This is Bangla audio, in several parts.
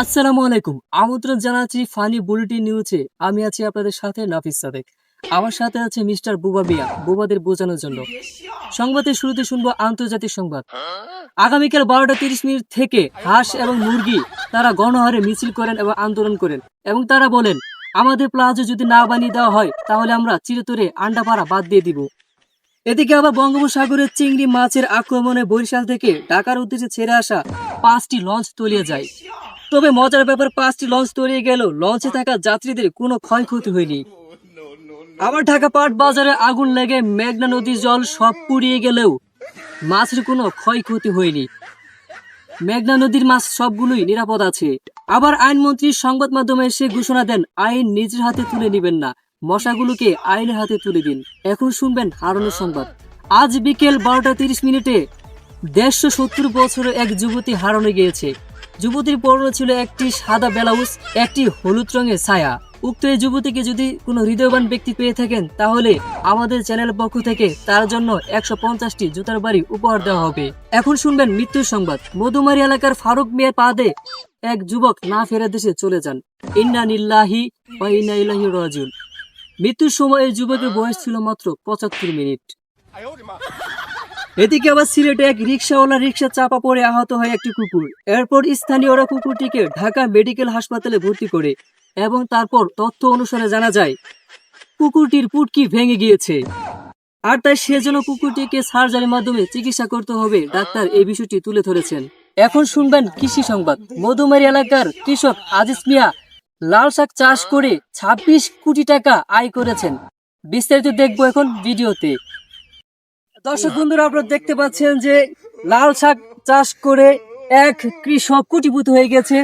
আসসালামু আলাইকুম। আমন্ত্রণ জানাচ্ছি ফানি বুলেটিন নিউজে আমি আছি আপনাদের সাথে নাফিস সাদেক। আমার সাথে আছে মিস্টার বুবা বিয়া বুবাদের বোঝানোর জন্য। সংবাদের শুরুতে শুনব আন্তর্জাতিক সংবাদ। আগামীকাল বারোটা তিরিশ মিনিট থেকে হাঁস এবং মুরগি তারা গণহারে মিছিল করেন এবং আন্দোলন করেন। এবং তারা বলেন, আমাদের প্লাজো যদি না বানিয়ে দেওয়া হয়, তাহলে আমরা চিরতরে আন্ডাপাড়া বাদ দিয়ে দিব। এদিকে আবার বঙ্গোপসাগরের চিংড়ি মাছের আক্রমণে বরিশাল থেকে ঢাকার উদ্দেশ্যে ছেড়ে আসা পাঁচটি লঞ্চ তলিয়ে যায়। তবে মজার ব্যাপার, পাঁচটি লঞ্চ তলিয়ে গেল। লঞ্চে থাকা যাত্রীদের কোনো ক্ষয়ক্ষতি হয়নি। আবার ঢাকা পাট বাজারে আগুন লেগে মেঘনা নদীর জল সব পুড়িয়ে গেলেও মাছের কোনো ক্ষয়ক্ষতি হয়নি। মেঘনা নদীর মাছ সবগুলোই নিরাপদ আছে। আবার আইনমন্ত্রী সংবাদ মাধ্যমে এসে ঘোষণা দেন, আইন নিজের হাতে তুলে নেবেন না। মশাগুলোকে আইনের হাতে তুলে দিন। এখন শুনবেন হারানোর সংবাদ। আজ বিকেল বারোটা তিরিশ মিনিটে দেড়শো সত্তর বছরের এক যুবতী হারানো গিয়েছে। যুবতীর পরনে ছিল একটি সাদা ব্লাউজ, একটি হলুদ রঙের ছায়া। উক্ত এই যুবতীকে যদি কোনো হৃদয়বান ব্যক্তি পেয়ে থাকেন, তাহলে আমাদের চ্যানেল পক্ষ থেকে তার জন্য একশো পঞ্চাশটি জুতার বাড়ি উপহার দেওয়া হবে। এখন শুনবেন মৃত্যুর সংবাদ। মধুমারি এলাকার ফারুক মেয়ের পাদে এক যুবক না ফেরা দেশে চলে যান। ইন্না নিল্লাহি ইন্না রাজুল মৃত্যুর সময় এই যুবকের বয়স ছিল মাত্র পঁচাত্তর মিনিট। এদিকে আবার সিলেটে এক রিক্সাওয়ালা রিক্সা চাপা পড়ে আহত হয় একটি কুকুর। এরপর স্থানীয়রা কুকুরটিকে ঢাকা মেডিকেল হাসপাতালে ভর্তি করে এবং তারপর তথ্য অনুসারে জানা যায় কুকুরটির পুটকি ভেঙে গিয়েছে। আর তাই সেজন্য কুকুরটিকে সার্জারির মাধ্যমে চিকিৎসা করতে হবে ডাক্তার এই বিষয়টি তুলে ধরেছেন। এখন শুনবেন কৃষি সংবাদ। মধুমারি এলাকার কৃষক আজিজ মিয়া লাল শাক চাষ করে ২৬ কোটি টাকা আয় করেছেন। বিস্তারিত দেখব এখন ভিডিওতে। দর্শক বন্ধুরা, আপনারা দেখতে পাচ্ছেন যে লাল শাক চাষ করে এক কৃষক কোটিপতি হয়ে গেছে।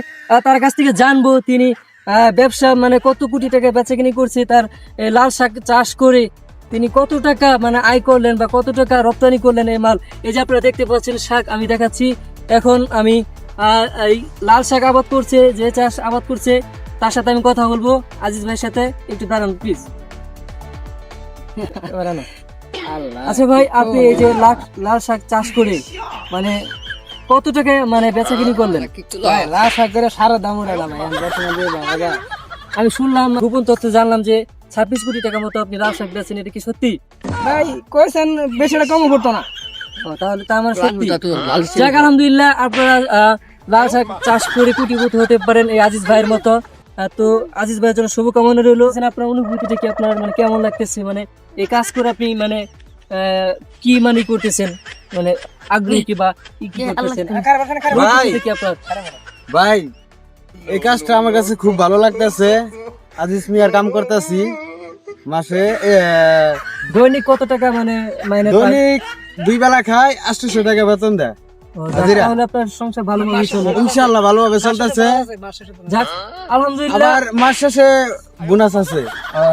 তার কাছ থেকে জানব তিনি ব্যবসা মানে কত কোটি টাকা বেচাকিনি করছে, তার লাল শাক চাষ করে তিনি কত টাকা মানে আয় করলেন বা কত টাকা রপ্তানি করলেন এই মাল। এই যে আপনারা দেখতে পাচ্ছেন শাক আমি দেখাচ্ছি। এখন আমি এই লাল শাক আবাদ করছে, যে চাষ আবাদ করছে তার সাথে আমি কথা বলব আজিজ ভাইয়ের সাথে একটু দাঁড়ান প্লিজ আচ্ছা ভাই আপনি এই যে লাল লাল শাক চাষ করে মানে কত টাকা মানে বেচা কিনি করলেন? লাল শাক করে সারা দাম। আমি শুনলাম গোপন তথ্য জানলাম যে ছাব্বিশ কোটি টাকা মতো আপনি লাল শাক বেচেন এটা কি সত্যি? ভাই কয়েছেন বেশিটা কম করতো না। তাহলে তা আমার সত্যি। যাক আলহামদুলিল্লাহ আপনারা আহ, লাল শাক চাষ করে কোটিপতি হতে পারেন এই আজিজ ভাইয়ের মতো। তো আজিজ ভাইয়ের জন্য শুভকামনা রইল। আপনার অনুভূতিটা কি আপনার মানে কেমন লাগতেছে? মানে এই কাজ করে আপনি মানে আহ, কি মানে করতেছেন? মানে আগ্রহী কি বা কি কি করতেছেন? ভাই কি আপনার? ভাই এই কাজটা আমার কাছে খুব ভালো লাগতেছে। আজিজ মিয়ার কাম করতেছি মাসে দৈনিক কত টাকা মানে মাইনে দৈনিক দুই বেলা খায় আটশোশো টাকা বেতন দেয়। ও, যাক, হাজিরা। তাহলে আপনার সংসার ভালোভাবে চলে ইনশাল্লাহ ভালোভাবে চলতেছে। আবার মাস শেষে বোনাস আছে।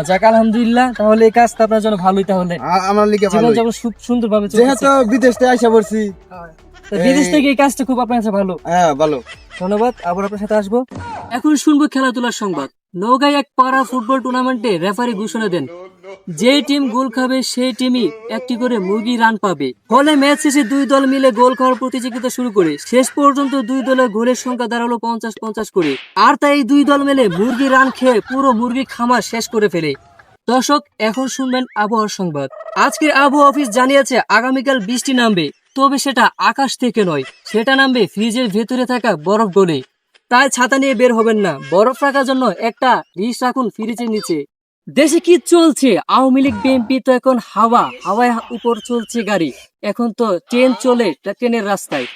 যাক আলহামদুলিল্লাহ। তাহলে এই কাজটা আপনার জন্য ভালোই তাহলে। আমার লিগে জীবন যাপন খুব সুন্দরভাবে যেহেতু বিদেশ থেকে আইসা পড়ছি। বিদেশ থেকে এই কাজটা খুব আপনার কাছে ভালো। হ্যাঁ ভালো। ধন্যবাদ আবার আপনার সাথে আসব। এখন শুনব খেলাধুলার সংবাদ। নৌগায় এক পাড়া ফুটবল টুর্নামেন্টে রেফারি ঘোষণা দেন। যে টিম গোল খাবে, সেই টিমই একটি করে মুরগি রান পাবে। ফলে ম্যাচ শেষে দুই দল মিলে গোল খাওয়ার প্রতিযোগিতা শুরু করে। শেষ পর্যন্ত দুই দলের গোলের সংখ্যা দাঁড়াল পঞ্চাশ পঞ্চাশ করে। আর তাই এই দুই দল মিলে মুরগি রান খেয়ে পুরো মুরগি খামার শেষ করে ফেলে। দর্শক, এখন শুনবেন আবহাওয়ার সংবাদ। আজকের আবহাওয়া অফিস জানিয়েছে, আগামীকাল বৃষ্টি নামবে। তবে সেটা আকাশ থেকে নয়, সেটা নামবে ফ্রিজের ভেতরে থাকা বরফ গলে। তাই ছাতা নিয়ে বের হবেন না। বরফ রাখার জন্য একটা রিস রাখুন ফ্রিজের নিচে। দেশে কি চলছে? আওয়ামী লীগ, বিএনপি তো এখন হাওয়া, হাওয়ায় উপর চলছে গাড়ি। এখন তো ট্রেন চলে ট্রেনের রাস্তায়।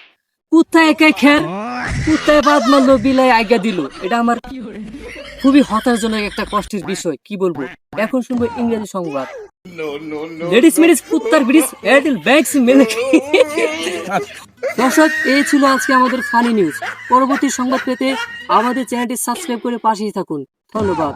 কুত্তায় একাই খের? কুত্তায় বাদ মারলো, বিলাই আজ্ঞা দিল? এটা আমার খুবই হতাশজনক একটা কষ্টের বিষয়, কি বলব? এখন শুনব ইংরেজি সংবাদ। লেডিস মেরিজ কুত্তার ব্রিজ এয়ারটেল ব্যাংকস মিলে দর্শক, এই ছিল আজকে আমাদের ফানি নিউজ পরবর্তী সংবাদ পেতে আমাদের চ্যানেলটি সাবস্ক্রাইব করে পাশেই থাকুন। ধন্যবাদ।